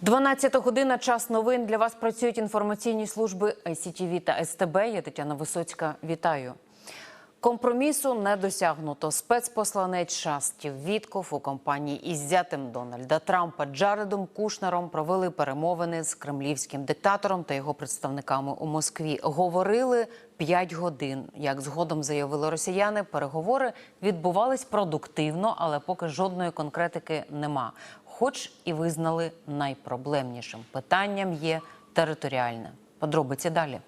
12 година. Час новин. Для вас працюють інформаційні служби ICTV та СТБ. Я Тетяна Висоцька. Вітаю. Компромісу не досягнуто. Спецпосланець США Стів Вітков у компанії із зятем Дональда Трампа Джаредом Кушнером провели перемовини з кремлівським диктатором та його представниками у Москві. Говорили 5 годин. Як згодом заявили росіяни, переговори відбувались продуктивно, але поки жодної конкретики нема. Хоч і визнали найпроблемнішим питанням є територіальне. Подробиці далі.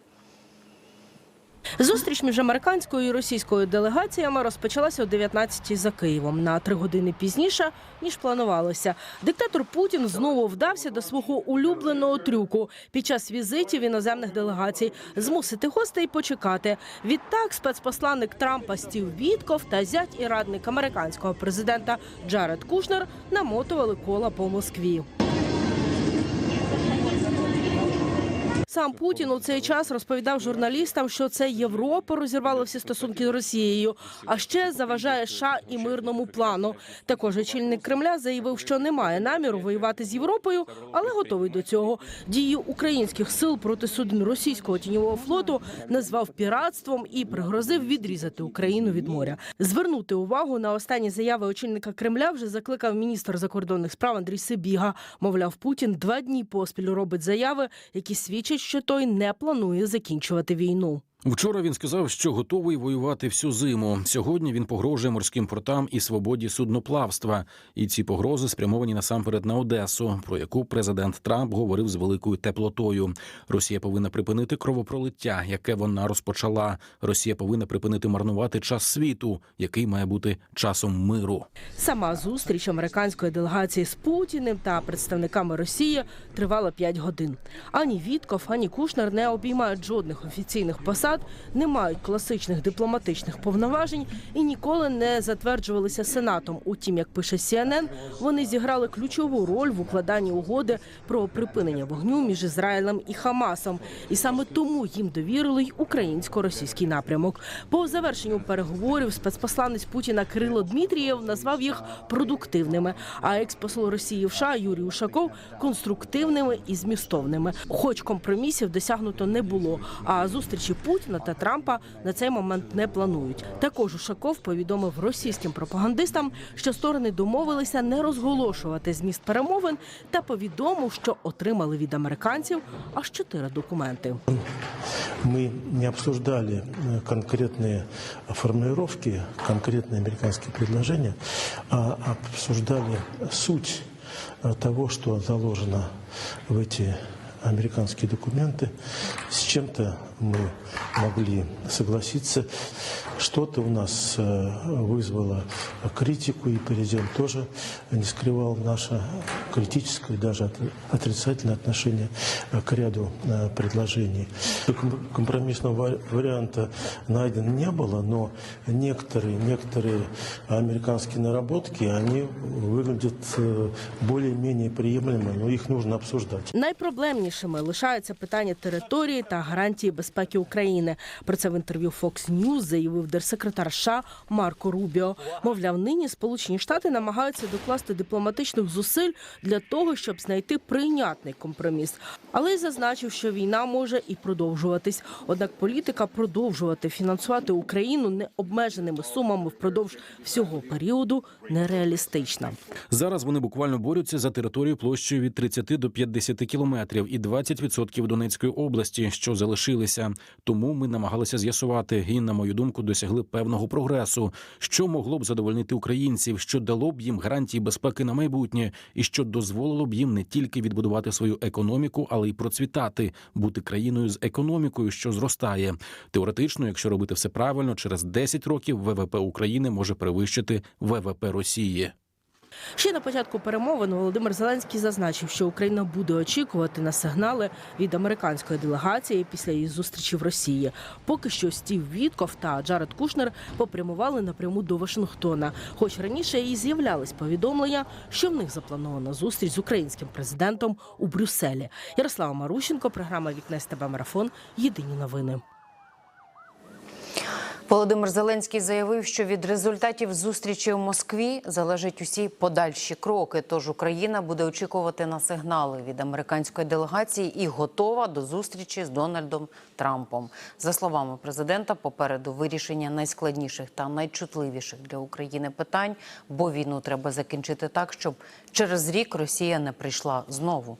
Зустріч між американською і російською делегаціями розпочалася о 19-й за Києвом на три години пізніше ніж планувалося. Диктатор Путін знову вдався до свого улюбленого трюку під час візитів іноземних делегацій змусити гостей почекати. Відтак спецпосланник Трампа Стів Вітков та зять і радник американського президента Джаред Кушнер намотували кола по Москві. Сам Путін у цей час розповідав журналістам, що це Європа розірвала всі стосунки з Росією, а ще заважає США і мирному плану. Також очільник Кремля заявив, що не має наміру воювати з Європою, але готовий до цього. Дії українських сил проти суден російського тіньового флоту назвав піратством і пригрозив відрізати Україну від моря. Звернути увагу на останні заяви очільника Кремля вже закликав міністр закордонних справ Андрій Сибіга. Мовляв, Путін два дні поспіль робить заяви, які свідчать, що той не планує закінчувати війну. Вчора він сказав, що готовий воювати всю зиму. Сьогодні він погрожує морським портам і свободі судноплавства. І ці погрози спрямовані насамперед на Одесу, про яку президент Трамп говорив з великою теплотою. Росія повинна припинити кровопролиття, яке вона розпочала. Росія повинна припинити марнувати час світу, який має бути часом миру. Сама зустріч американської делегації з Путіним та представниками Росії тривала 5 годин. Ані Вітков, ані Кушнер не обіймають жодних офіційних посад, не мають класичних дипломатичних повноважень і ніколи не затверджувалися сенатом. Утім, як пише CNN, вони зіграли ключову роль в укладанні угоди про припинення вогню між Ізраїлем і Хамасом. І саме тому їм довірили й українсько-російський напрямок. По завершенню переговорів спецпосланець Путіна Кирило Дмитрієв назвав їх продуктивними. А експосол Росії в США Юрій Ушаков конструктивними і змістовними. Хоч компромісів досягнуто не було. А зустрічі Путіна та Трампа на цей момент не планують. Також Ушаков повідомив російським пропагандистам, що сторони домовилися не розголошувати зміст перемовин, та повідомив, що отримали від американців аж чотири документи. Мы не обсуждали э, конкретные формулировки, конкретные американские предложения, а обсуждали суть э, того, что заложено в эти американские документы. С чем-то мы могли согласиться Что-то у нас э, вызвало критику, и президент тоже не скрывал наше критическое, даже от- отрицательное отношение э, к ряду э, предложений. Ком- Компромиссного ва- варианта найден не было, но некоторые, некоторые американские наработки, они выглядят э, более-менее приемлемо, но их нужно обсуждать. Найпроблемнішими лишаються питання території та гарантії безпеки України. Про це в інтерв'ю Fox News заявив держсекретар США Марко Рубіо. Мовляв, нині Сполучені Штати намагаються докласти дипломатичних зусиль для того, щоб знайти прийнятний компроміс. Але й зазначив, що війна може і продовжуватись. Однак політика продовжувати фінансувати Україну необмеженими сумами впродовж всього періоду нереалістична. Зараз вони буквально борються за територію площею від 30 до 50 кілометрів і 20% Донецької області, що залишилися. Тому ми намагалися з'ясувати і, на мою думку, досягли певного прогресу, що могло б задовольнити українців, що дало б їм гарантії безпеки на майбутнє, і що дозволило б їм не тільки відбудувати свою економіку, але й процвітати, бути країною з економікою, що зростає. Теоретично, якщо робити все правильно, через 10 років ВВП України може перевищити ВВП Росії. Ще на початку перемовин Володимир Зеленський зазначив, що Україна буде очікувати на сигнали від американської делегації після її зустрічі в Росії. Поки що Стів Вітков та Джаред Кушнер попрямували напряму до Вашингтона. Хоч раніше і з'являлись повідомлення, що в них запланована зустріч з українським президентом у Брюсселі. Ярослава Марущенко, програма Вікне з тебе марафон. Єдині новини. Володимир Зеленський заявив, що від результатів зустрічі у Москві залежать усі подальші кроки. Тож Україна буде очікувати на сигнали від американської делегації і готова до зустрічі з Дональдом Трампом. За словами президента, попереду вирішення найскладніших та найчутливіших для України питань, бо війну треба закінчити так, щоб через рік Росія не прийшла знову.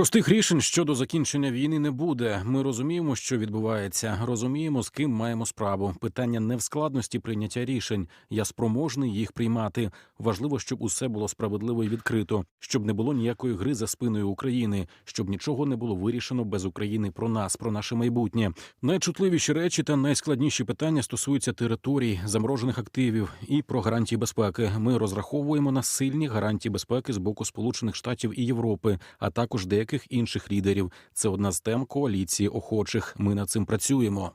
Простих рішень щодо закінчення війни не буде. Ми розуміємо, що відбувається. Розуміємо, з ким маємо справу. Питання не в складності прийняття рішень. Я спроможний їх приймати. Важливо, щоб усе було справедливо і відкрито, щоб не було ніякої гри за спиною України, щоб нічого не було вирішено без України про нас, про наше майбутнє. Найчутливіші речі та найскладніші питання стосуються територій, заморожених активів і про гарантії безпеки. Ми розраховуємо на сильні гарантії безпеки з боку Сполучених Штатів і Європи, а також деяких інших лідерів. Це одна з тем коаліції охочих. Ми над цим працюємо.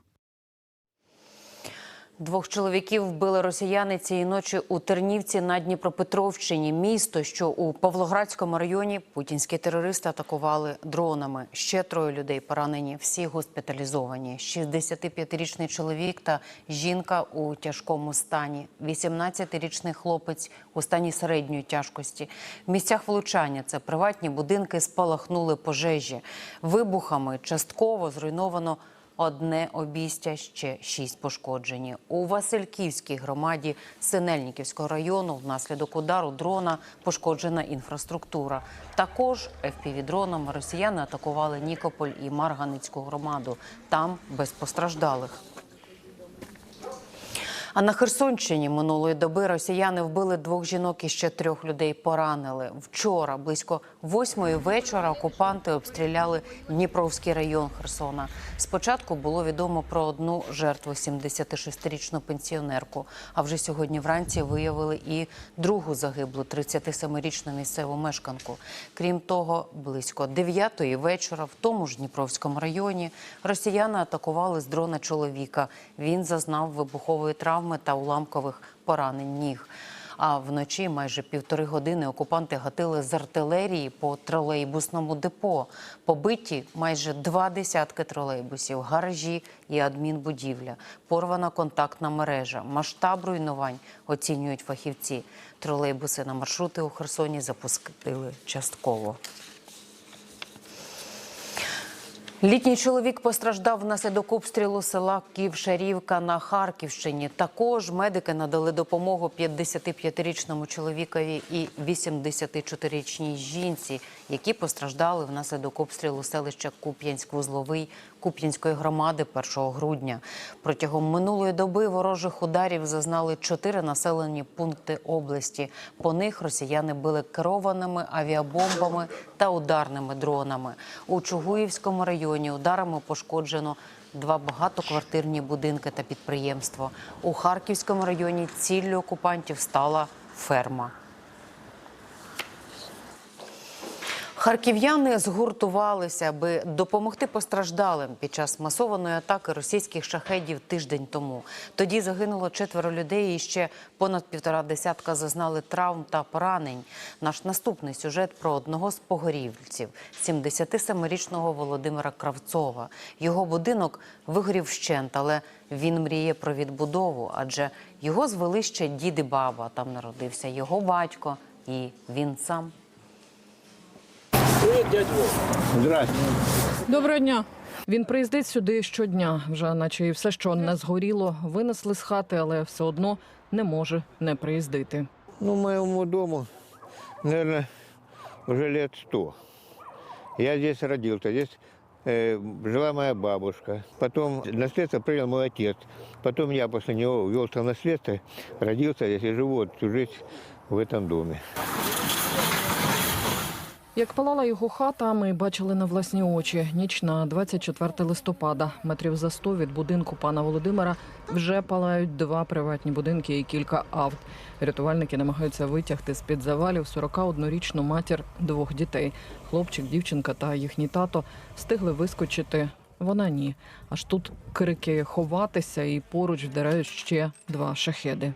Двох чоловіків вбили росіяни цієї ночі у Тернівці на Дніпропетровщині. Місто, що у Павлоградському районі путінські терористи атакували дронами. Ще троє людей поранені. Всі госпіталізовані. 65-річний чоловік та жінка у тяжкому стані. 18-річний хлопець у стані середньої тяжкості. В місцях влучання це приватні будинки спалахнули пожежі. Вибухами частково зруйновано. Одне обійстя ще шість пошкоджені у Васильківській громаді Синельниківського району. Внаслідок удару дрона пошкоджена інфраструктура. Також FPV-дроном росіяни атакували Нікополь і Марганицьку громаду. Там без постраждалих. А на Херсонщині минулої доби росіяни вбили двох жінок і ще трьох людей поранили. Вчора близько восьмої вечора окупанти обстріляли Дніпровський район Херсона. Спочатку було відомо про одну жертву 76-річну пенсіонерку. А вже сьогодні вранці виявили і другу загиблу 37-річну місцеву мешканку. Крім того, близько 9-ї вечора в тому ж Дніпровському районі росіяни атакували з дрона чоловіка. Він зазнав вибухової травми та уламкових поранень ніг. А вночі майже півтори години окупанти гатили з артилерії по тролейбусному депо. Побиті майже два десятки тролейбусів, гаражі і адмінбудівля, порвана контактна мережа. Масштаб руйнувань оцінюють фахівці. Тролейбуси на маршрути у Херсоні запустили частково. Літній чоловік постраждав внаслідок обстрілу села Ківшарівка на Харківщині. Також медики надали допомогу 55-річному чоловікові і 84-річній жінці, які постраждали внаслідок обстрілу селища Куп'янськ-Вузловий Куп'янської громади 1 грудня. Протягом минулої доби ворожих ударів зазнали чотири населені пункти області. По них росіяни били керованими авіабомбами та ударними дронами. У Чугуївському районі ударами пошкоджено два багатоквартирні будинки та підприємство. У Харківському районі ціллю окупантів стала ферма. Харків'яни згуртувалися, аби допомогти постраждалим під час масованої атаки російських шахедів тиждень тому. Тоді загинуло четверо людей, і ще понад півтора десятка зазнали травм та поранень. Наш наступний сюжет про одного з погорівців – 77-річного Володимира Кравцова. Його будинок вигорів вщент, але він мріє про відбудову, адже його звели ще дід і баба. Там народився його батько, і він сам. Здрасте. Доброго дня. Він приїздить сюди щодня, вже наче і все, що не згоріло, винесли з хати, але все одно не може не приїздити. Ну, моему дому, наверное, уже лет сто. Я здесь родился, здесь э, жила моя бабушка. Потом наследство принял мой отец. Потом я после него увелся в наследство, родился здесь и живу всю жизнь в этом доме. Як палала його хата, ми бачили на власні очі. Ніч на 24 листопада, метрів за 100 від будинку пана Володимира, вже палають два приватні будинки і кілька авт. Рятувальники намагаються витягти з під завалів 41-річну матір двох дітей. Хлопчик, дівчинка та їхній тато встигли вискочити. Вона ні. Аж тут крики ховатися, і поруч вдарають ще два шахеди.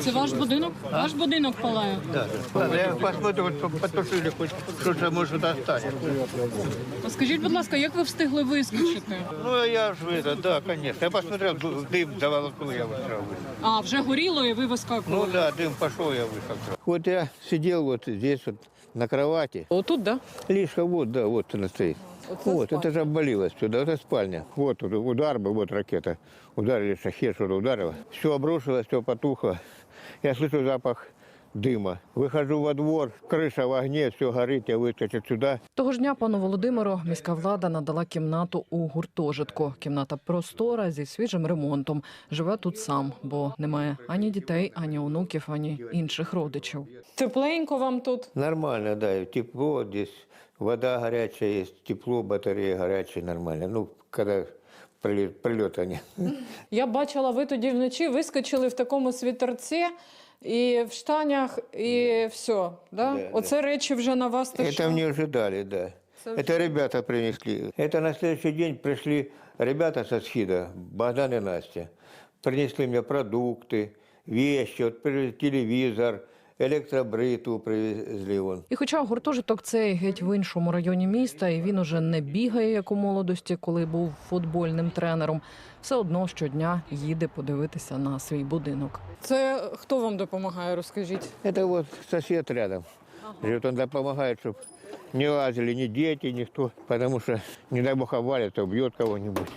Це ваш будинок? Ваш будинок палає. Да, да. Ладно, я посмотрю, вот потушили, хоть что-то, может, достанет. А Скажіть, будь ласка, як ви встигли вискочити? Ну, я же это, да, конечно. Я посмотрел, ду- дым заволокло, я вышел. А, вже горіло і ви Ну вискакували. да, дым пошел, я вышел. Вот я сидел вот здесь вот на кровати. Отут, да? Лишка вот, да, вот она стоит. вот, это же обвалилось сюда, это спальня. Вот тут удар был, вот ракета. Ударили, шахет что-то ударило. Все обрушилось, все потухло. Я слышу запах дыма. Выхожу во двор, крыша в огне, все горит, я выскочил сюда. Того ж дня пану Володимиру міська влада надала кімнату у гуртожитку. Кімната простора зі свіжим ремонтом. Живе тут сам, бо немає ані дітей, ані онуків, ані інших родичів. Тепленько вам тут. Нормально, да, и тепло здесь, вода горячая есть, тепло, батарея горячая, нормально. Ну, когда прилет, прилета нет. Я бачила, ви тоді вночі вискочили в такому світерці і в штанях, і все. Да? Да, Оце речі вже на вас те, Это що? мне ожидали, да. Это ребята принесли. Это на следующий день пришли ребята со СХИДа, Богдан и Настя. Принесли мне продукты, вещи, вот привезли телевизор, электробритву привезли вон. І хоча гуртожиток цей геть в іншому районі міста, і він уже не бігає, як у молодості, коли був футбольним тренером, все одно щодня їде подивитися на свій будинок. Це хто вам допомагає, розкажіть? Это вот сосед рядом. Живет, он помогает, чтобы не лазили ни дети, никто, потому что, не дай бог, обвалится, убьет кого-нибудь.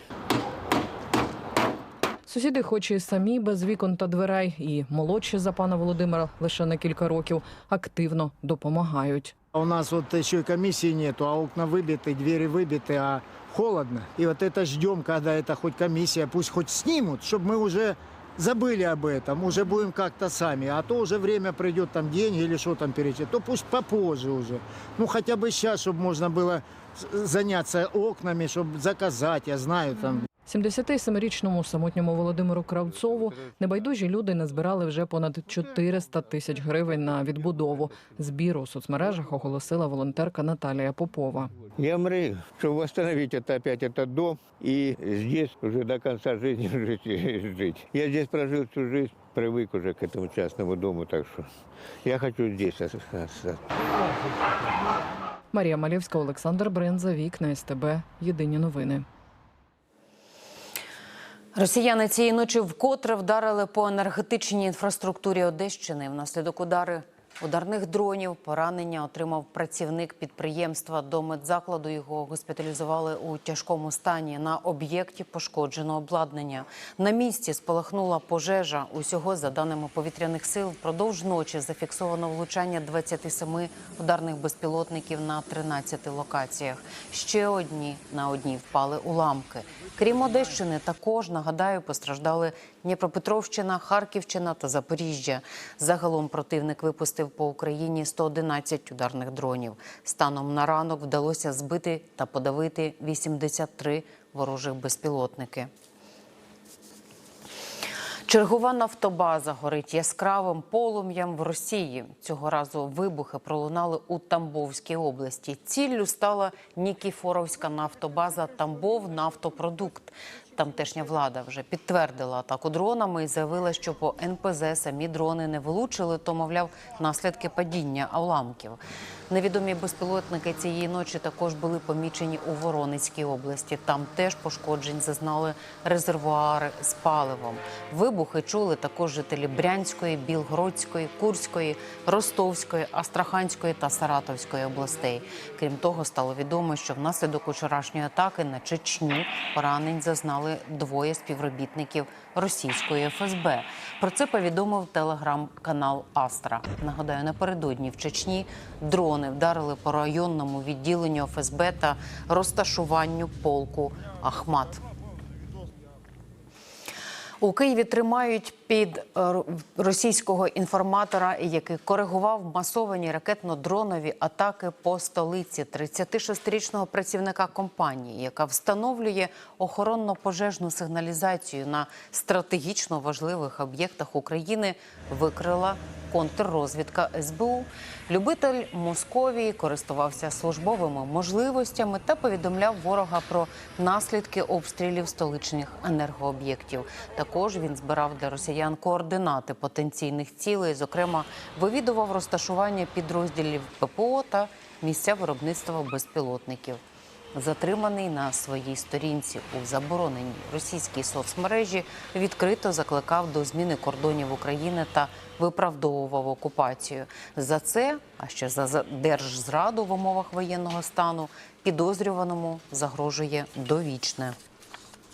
Сусіди, хоч і самі без вікон та дверей, і молодші за пана Володимира лише на кілька років, активно допомагають. А У нас вот еще и комиссии нету, а окна выбиты, двери выбиты, а холодно. И вот это ждем, когда это хоть комиссия, пусть хоть снимут, чтобы мы уже забыли об этом, уже будем как-то сами. А то уже время придет, там деньги или что там перейти, то пусть попозже уже. Ну хотя бы сейчас, чтобы можно было с- заняться окнами, чтобы заказать, я знаю, там 77-річному самотньому Володимиру Кравцову небайдужі люди назбирали вже понад 400 тисяч гривень на відбудову. Збір у соцмережах оголосила волонтерка Наталія Попова. Я мрію, чтобы восстановить это опять этот дом и здесь уже до конца жизни жить. жить. Я здесь прожил всю жизнь, привык уже к этому частному дому, так что я хочу здесь остаться. Марія Малєвська, Олександр Бренза, Вікна СТБ. Єдині новини. Росіяни цієї ночі вкотре вдарили по енергетичній інфраструктурі Одещини. Внаслідок удари ударних дронів поранення отримав працівник підприємства. До медзакладу його госпіталізували у тяжкому стані. На об'єкті пошкоджено обладнання. На місці спалахнула пожежа. Усього, за даними повітряних сил, впродовж ночі зафіксовано влучання 27 ударних безпілотників на 13 локаціях. Ще одні на одній впали уламки. Крім Одещини, також нагадаю, постраждали Дніпропетровщина, Харківщина та Запоріжжя. Загалом противник випустив по Україні 111 ударних дронів. Станом на ранок вдалося збити та подавити 83 ворожих безпілотники. Чергова нафтобаза горить яскравим полум'ям в Росії. Цього разу вибухи пролунали у Тамбовській області. Ціллю стала Нікіфоровська нафтобаза Тамбов нафтопродукт. Тамтешня влада вже підтвердила атаку дронами і заявила, що по НПЗ самі дрони не влучили, то мовляв наслідки падіння уламків. Невідомі безпілотники цієї ночі також були помічені у Воронецькій області. Там теж пошкоджень зазнали резервуари з паливом. Вибухи чули також жителі Брянської, Білгородської, Курської, Ростовської, Астраханської та Саратовської областей. Крім того, стало відомо, що внаслідок вчорашньої атаки на Чечню поранень зазнали двоє співробітників російської ФСБ. Про це повідомив телеграм-канал Астра. Нагадаю, напередодні в Чечні дрони вдарили по районному відділенню ФСБ та розташуванню полку Ахмат. У Києві тримають під е, російського інформатора, який коригував масовані ракетно-дронові атаки по столиці 36-річного працівника компанії, яка встановлює охоронно-пожежну сигналізацію на стратегічно важливих об'єктах України. Викрила контррозвідка СБУ. Любитель Московії користувався службовими можливостями та повідомляв ворога про наслідки обстрілів столичних енергооб'єктів. Також Також він збирав для росіян координати потенційних цілей. Зокрема, вивідував розташування підрозділів ППО та місця виробництва безпілотників. Затриманий на своїй сторінці у забороненій російській соцмережі відкрито закликав до зміни кордонів України та виправдовував окупацію. За це, а ще за держзраду в умовах воєнного стану, підозрюваному загрожує довічне.